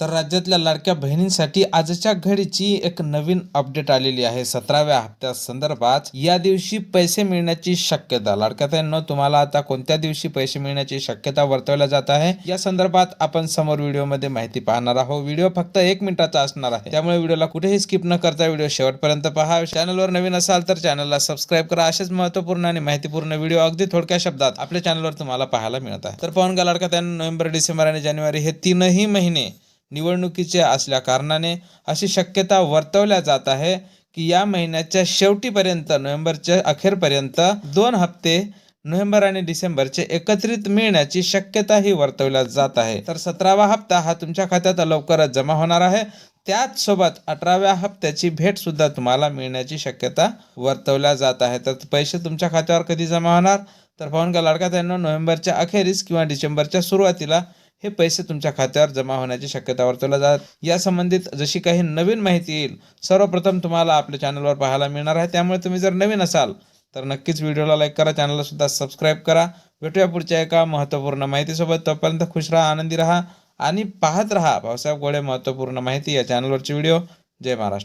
तर राज्यातल्या लाडक्या बहिणींसाठी आजच्या घडीची एक नवीन अपडेट आलेली आहे. सतराव्या हप्त्या संदर्भात या दिवशी पैसे मिळण्याची शक्यता. लाडक्यातांनो तुम्हाला आता कोणत्या दिवशी पैसे मिळण्याची शक्यता वर्तवल्या जात आहे? या संदर्भात आपण समोर व्हिडिओमध्ये माहिती पाहणार आहोत. व्हिडिओ फक्त एक मिनिटाचा असणार आहे. त्यामुळे व्हिडिओला कुठेही स्किप न करता व्हिडिओ शेवटपर्यंत पहा. चॅनलवर नवीन असाल तर चॅनलला सबस्क्राईब करा. असेच महत्त्वपूर्ण आणि माहितीपूर्ण व्हिडिओ अगदी थोडक्या शब्दात आपल्या चॅनलवर तुम्हाला पाहायला मिळत आहे. तर पाहून गा लाडका त्यांना नोव्हेंबर डिसेंबर आणि जानेवारी हे तीनही महिने निवडणुकीचे असल्या कारणाने अशी शक्यता वर्तवल्या जात आहे की या महिन्याच्या शेवटीपर्यंत नोव्हेंबरच्या अखेरपर्यंत दोन हप्ते नोव्हेंबर आणि डिसेंबरचे एकत्रित मिळण्याची शक्यताही वर्तवल्या जात आहे. तर सतरावा हप्ता हा तुमच्या खात्यात लवकरच जमा होणार आहे. त्याच सोबत अठराव्या हप्त्याची भेट सुद्धा तुम्हाला मिळण्याची शक्यता वर्तवल्या जात आहे. तर पैसे तुमच्या खात्यावर कधी जमा होणार? तर पाहून का लाडका त्यांना नोव्हेंबरच्या अखेरीस किंवा डिसेंबरच्या सुरुवातीला हे पैसे तुमच्या खात्यावर जमा होण्याची शक्यता वर्तवल्या जातात. या संबंधित जशी काही नवीन माहिती येईल सर्वप्रथम तुम्हाला आपल्या चॅनलवर पाहायला मिळणार आहे. त्यामुळे तुम्ही जर नवीन असाल तर नक्कीच व्हिडिओला लाईक करा चॅनलला सुद्धा सबस्क्राईब करा. भेटूया पुढच्या एका महत्त्वपूर्ण माहितीसोबत. तोपर्यंत खुश राहा आनंदी राहा आणि पाहत राहा भाऊसाहेब गोळे महत्त्वपूर्ण माहिती या चॅनलवरची व्हिडिओ. जय महाराष्ट्र.